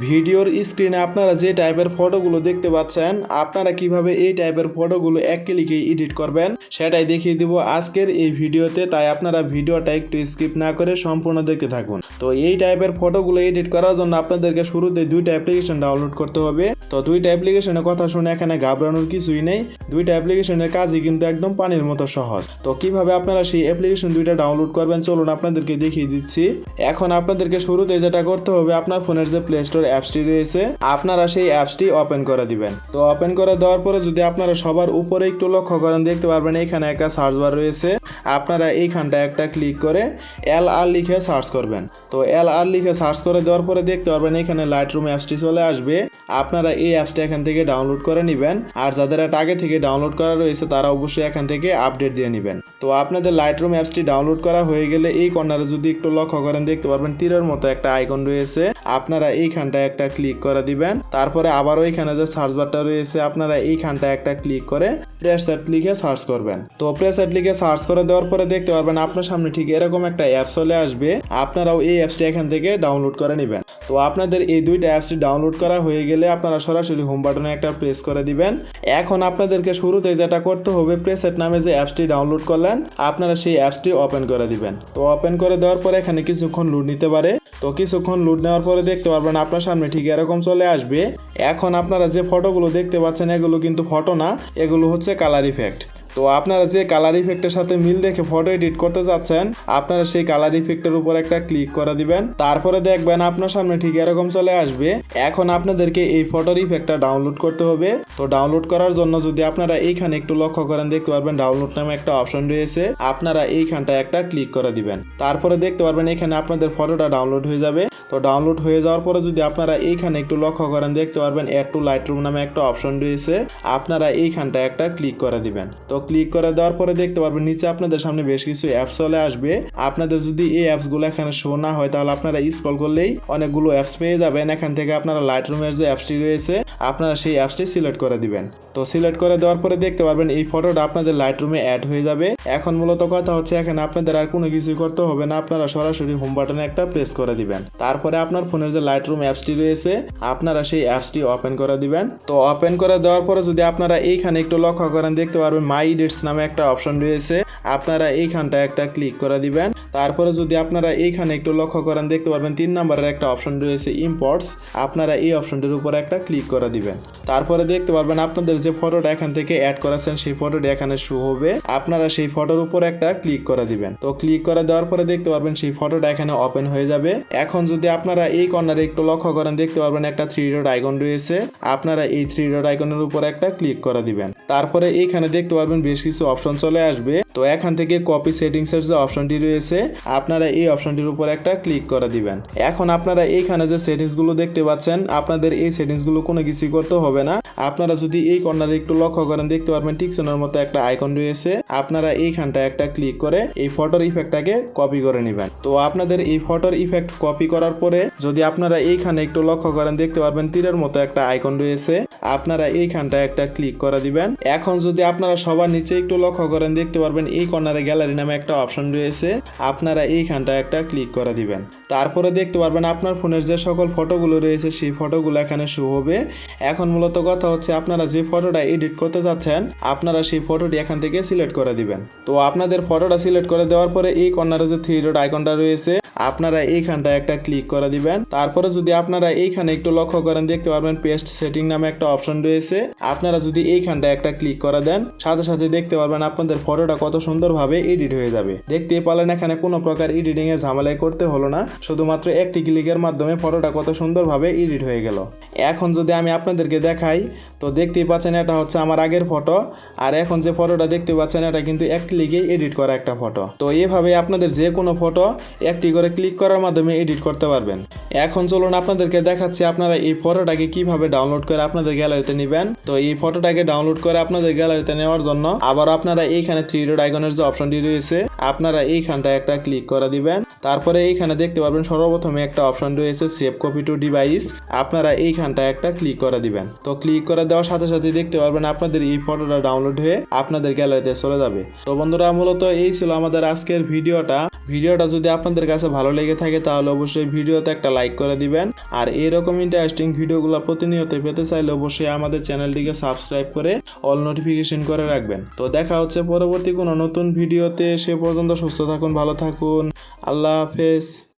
ভিডিওর স্ক্রিনে আপনারা যে টাইপের ফটোগুলো দেখতে পাচ্ছেন, আপনারা কীভাবে এই টাইপের ফটোগুলো এক ক্লিকে এডিট করবেন, সেটাই দেখিয়ে দিব আজকের এই ভিডিওতে। তাই আপনারা ভিডিওটা একটু স্কিপ না করে সম্পূর্ণ দেখতে থাকুন। তো এই টাইপের ফটোগুলো এডিট করার জন্য আপনাদেরকে শুরুতে দুইটা অ্যাপ্লিকেশন ডাউনলোড করতে হবে। তো দুইটা অ্যাপ্লিকেশনের কথা শুনে এখানে ঘাবড়ানোর কিছুই নেই। দুইটা অ্যাপ্লিকেশনের কাজই কিন্তু একদম পানির মতো সহজ। তো কীভাবে আপনারা সেই অ্যাপ্লিকেশন দুইটা ডাউনলোড করবেন, চলুন আপনাদেরকে দেখিয়ে দিচ্ছি। এখন আপনাদেরকে শুরুতে যেটা করতে হবে, আপনার ফোনের যে প্লে স্টোর অ্যাপসটি রয়েছে, আপনারা সেই অ্যাপসটি ওপেন করে দিবেন। তো ওপেন করে দেওয়ার পরে যদি আপনারা সবার উপরে একটু লক্ষ্য করেন, দেখতে পারবেন এখানে একটা সার্চ বার রয়েছে। আপনারা এইখানটা একটা ক্লিক করে এল আর লিখে সার্চ করবেন। তো এল আর লিখে সার্চ করে দেওয়ার পরে দেখতে পারবেন এখানে লাইট রুম অ্যাপসটি চলে আসবে। আপনারা এই অ্যাপসটা এখান থেকে ডাউনলোড করে নেবেন। আর যাদের এটা আগে থেকে ডাউনলোড করা রয়েছে, তারা অবশ্যই এখান থেকে আপডেট দিয়ে নেবেন। তো আপনাদের লাইট রুম অ্যাপসটি ডাউনলোড করা হয়ে গেলে এই কর্নারে যদি একটু লক্ষ্য করেন, দেখতে পারবেন তীরের মতো একটা আইকন রয়েছে। আপনারা এইখানটায় একটা ক্লিক করে দিবেন। তারপরে আবারও এখানে যে সার্চ বারটা রয়েছে, আপনারা এইখানটায় একটা ক্লিক করে প্রেসেট লিখে সার্চ করবেন। তো প্রেসেট লিখে সার্চ করে দেওয়ার পরে দেখতে পারবেন আপনার সামনে ঠিক এরকম একটা অ্যাপ চলে আসবে। আপনারাও এই অ্যাপসটি এখান থেকে ডাউনলোড করে নেবেন। তো আপনাদের এই দুইটা অ্যাপসটি ডাউনলোড করা হয়ে গেলে আপনারা সরাসরি হোম বাটনে একটা প্রেস করে দিবেন। এখন আপনাদেরকে শুরুতে যেটা করতে হবে প্রেসেট নামে যে অ্যাপসটি ডাউনলোড করলেন, আপনারা সেই অ্যাপসটি ওপেন করে দিবেন। তো ওপেন করে দেওয়ার পরে এখানে কিছুক্ষণ লুড নিতে পারে। তো কিছুক্ষণ লুট নেওয়ার পরে দেখতে পারবেন আপনার সামনে ঠিক এরকম চলে আসবে। এখন আপনারা যে ফটোগুলো দেখতে পাচ্ছেন, এগুলো কিন্তু ফটো না, এগুলো হচ্ছে কালার ইফেক্ট তো আপনারা যে কালার ইফেক্টের সাথে মিল দেখে ফটো এডিট করতে যাচ্ছেন, আপনারা সেই কালার ইফেক্টের উপর একটা ক্লিক করে দিবেন। তারপরে দেখবেন আপনার সামনে ঠিক এরকম চলে আসবে। এখন আপনাদেরকে এই ফটোর ইফেক্টটা ডাউনলোড করতে হবে। তো ডাউনলোড করার জন্য যদি আপনারা এইখানে একটু লক্ষ্য করেন, দেখতে পারবেন ডাউনলোড নামে একটা অপশন রয়েছে। আপনারা এইখানটায় একটা ক্লিক করে দিবেন। তারপরে দেখতে পারবেন এখানে আপনাদের ফটোটা ডাউনলোড হয়ে যাবে। তো ডাউনলোড হয়ে যাওয়ার পরে যদি আপনারা এইখানে একটু লক্ষ্য করেন, দেখতে পারবেন এড টু লাইট রুম নামে একটা অপশন রয়েছে। আপনারা এইখানটায় একটা ক্লিক করে দিবেন। তো ক্লিক করে দেওয়ার পরে দেখতে পারবেন, নিচে আপনাদের সামনে বেশ কিছু অ্যাপস চলে আসবে। আপনাদের যদি এই অ্যাপসগুলো এখানে শো না হয়, তাহলে আপনারা স্ক্রল করলেই অনেকগুলো অ্যাপস পেয়ে যাবেন। এখান থেকে আপনারা লাইট রুমের যে অ্যাপসটি রয়েছে, আপনারা সেই অ্যাপসটি সিলেক্ট করে দিবেন। তো সিলেক্ট করে দেওয়ার পরে দেখতে পারবেন এই ফটোটা আপনাদের লাইট রুমে অ্যাড হয়ে যাবে। এখন মূলত কথা হচ্ছে এখানে আপনাদের আর কোনো কিছুই করতে হবে না, আপনারা সরাসরি হোম বাটনে একটা প্রেস করে দিবেন। তারপরে আপনার ফোনের যে লাইট রুম অ্যাপসটি রয়েছে, আপনারা সেই অ্যাপসটি ওপেন করে দিবেন। তো ওপেন করে দেওয়ার পরে যদি আপনারা এইখানে একটু লক্ষ্য করেন, দেখতে পারবেন মাই ডেটস নামে একটা অপশন রয়েছে। আপনারা এইখানটা একটা ক্লিক করে দিবেন। তারপরে যদি আপনারা এইখানে একটু লক্ষ্য করেন, দেখতে পারবেন তিন নম্বরের একটা অপশন রয়েছে ইম্পোর্টস আপনারা এই অপশনটির উপর একটা ক্লিক করে দিবেন। তারপরে দেখতে পারবেন আপনাদের যে ফটোটা এখান থেকে অ্যাড করেছেন, সেই ফটোটি এখানে শো হবে। আপনারা সেই ফটোর উপর একটা ক্লিক করে দিবেন। তো ক্লিক করে দেওয়ার পরে দেখতে পারবেন সেই ফটোটা এখানে ওপেন হয়ে যাবে। এখন যদি আপনারা এই কর্নারে একটু লক্ষ্য করেন, দেখতে পারবেন একটা থ্রি ডট আইকন রয়েছে। আপনারা এই থ্রি ডট আইকনের উপর একটা ক্লিক করে দিবেন। তারপরে এইখানে দেখতে পারবেন বেশ কিছু অপশন চলে আসবে। তো এখান থেকে কপি সেটিংস এর যে অপশনটি রয়েছে আপনারা এই অপশনটির উপর একটা ক্লিক করে দিবেন। এখন আপনারা এইখানে যে সেটিংসগুলো দেখতে পাচ্ছেন, আপনাদের এই সেটিংসগুলো কোনো কিছুই করতে হবে না। আপনারা যদি এই কর্নারে একটু লক্ষ্য করেন, দেখতে পারবেন টিকসনের মতো একটা আইকন রয়েছে। আপনারা এইখানটা একটা ক্লিক করে এই ফটোর ইফেক্টটাকে কপি করে নেবেন। তো আপনাদের এই ফটোর ইফেক্ট কপি করার পরে যদি আপনারা এইখানে একটু লক্ষ্য করেন, দেখতে পারবেন তীরের মতো একটা আইকন রয়েছে। আপনারা এইখানটা একটা ক্লিক করে দিবেন। এখন যদি আপনারা সবার নিচে একটু লক্ষ্য করেন, দেখতে পারবেন এই কর্নারে গ্যালারি নামে একটা অপশন রয়েছে। আপনারা এইখানটা একটা ক্লিক করে দিবেন। তারপরে দেখতে পারবেন আপনার ফোনের যে সকল ফটোগুলো রয়েছে, সেই ফটোগুলো এখানে শু হবে। এখন মূলত কথা হচ্ছে আপনারা যে ফটোটা এডিট করতে চাচ্ছেন আপনারা সেই ফটোটি এখান থেকে সিলেক্ট করে দিবেন। তো আপনাদের ফটোটা সিলেক্ট করে দেওয়ার পরে এই কর্নারে যে থ্রি ডট আইকনটা রয়েছে আপনারা এইখানটা একটা ক্লিক করে দিবেন। তারপরে যদি আপনারা এইখানে একটু লক্ষ্য করেন, দেখতে পারবেন পেস্ট সেটিং নামে একটা অপশন রয়েছে। আপনারা যদি এইখানটা একটা ক্লিক করে দেন, সাথে সাথে দেখতে পারবেন আপনাদের ফটোটা কত সুন্দরভাবে এডিট হয়ে যাবে। দেখতেই পারলেন, এখানে কোনো প্রকার এডিটিং এর ঝামেলাই করতে হলো না। শুধুমাত্র একটি ক্লিকের মাধ্যমে ফটোটা কত সুন্দরভাবে এডিট হয়ে গেল। এখন যদি আমি আপনাদেরকে দেখাই, তো দেখতেই পাচ্ছেন, এটা হচ্ছে আমার আগের ফটো আর এখন যে ফটোটা দেখতে পাচ্ছেন, এটা কিন্তু এক ক্লিকে এডিট করা একটা ফটো তো এভাবে আপনাদের যে কোনো ফটো একটি করে ক্লিক করার মাধ্যমে এডিট করতে পারবেন। এখন চলুন আপনাদেরকে দেখাচ্ছি আপনারা এই ফটোটাকে কীভাবে ডাউনলোড করে আপনাদের গ্যালারিতে নেবেন। তো এই ফটোটাকে ডাউনলোড করে আপনাদের গ্যালারিতে নেওয়ার জন্য আবার আপনারা এইখানে থ্রি ডট আইকনের যে অপশনটি রয়েছে, আপনারা এইখানটা একটা ক্লিক করে দিবেন। তারপরে এইখানে দেখতে পারবেন সর্বপ্রথমে একটা অপশন রয়েছে সেভ কপি টু ডিভাইস। আপনারা এইখানটা একটা ক্লিক করে দিবেন। তো ক্লিক করে দেওয়ার সাথে সাথে দেখতে পারবেন আপনাদের এই ফটোটা ডাউনলোড হয়ে আপনাদের গ্যালারিতে চলে যাবে। তো বন্ধুরা, মূলত এই ছিল আমাদের আজকের ভিডিওটা। ভিডিওটা যদি আপনাদের কাছে ভালো লেগে থাকে তাহলে অবশ্যই ভিডিওতে একটা লাইক করে দিবেন। আর এরকম ইন্টারেস্টিং ভিডিওগুলো প্রতিনিয়ত পেতে চাইলে অবশ্যই আমাদের চ্যানেলটিকে সাবস্ক্রাইব করে অল নোটিফিকেশন করে রাখবেন। তো দেখা হচ্ছে পরবর্তী কোনো নতুন ভিডিওতে। সে পর্যন্ত সুস্থ থাকুন, ভালো থাকুন। আল্লাহ হাফেজ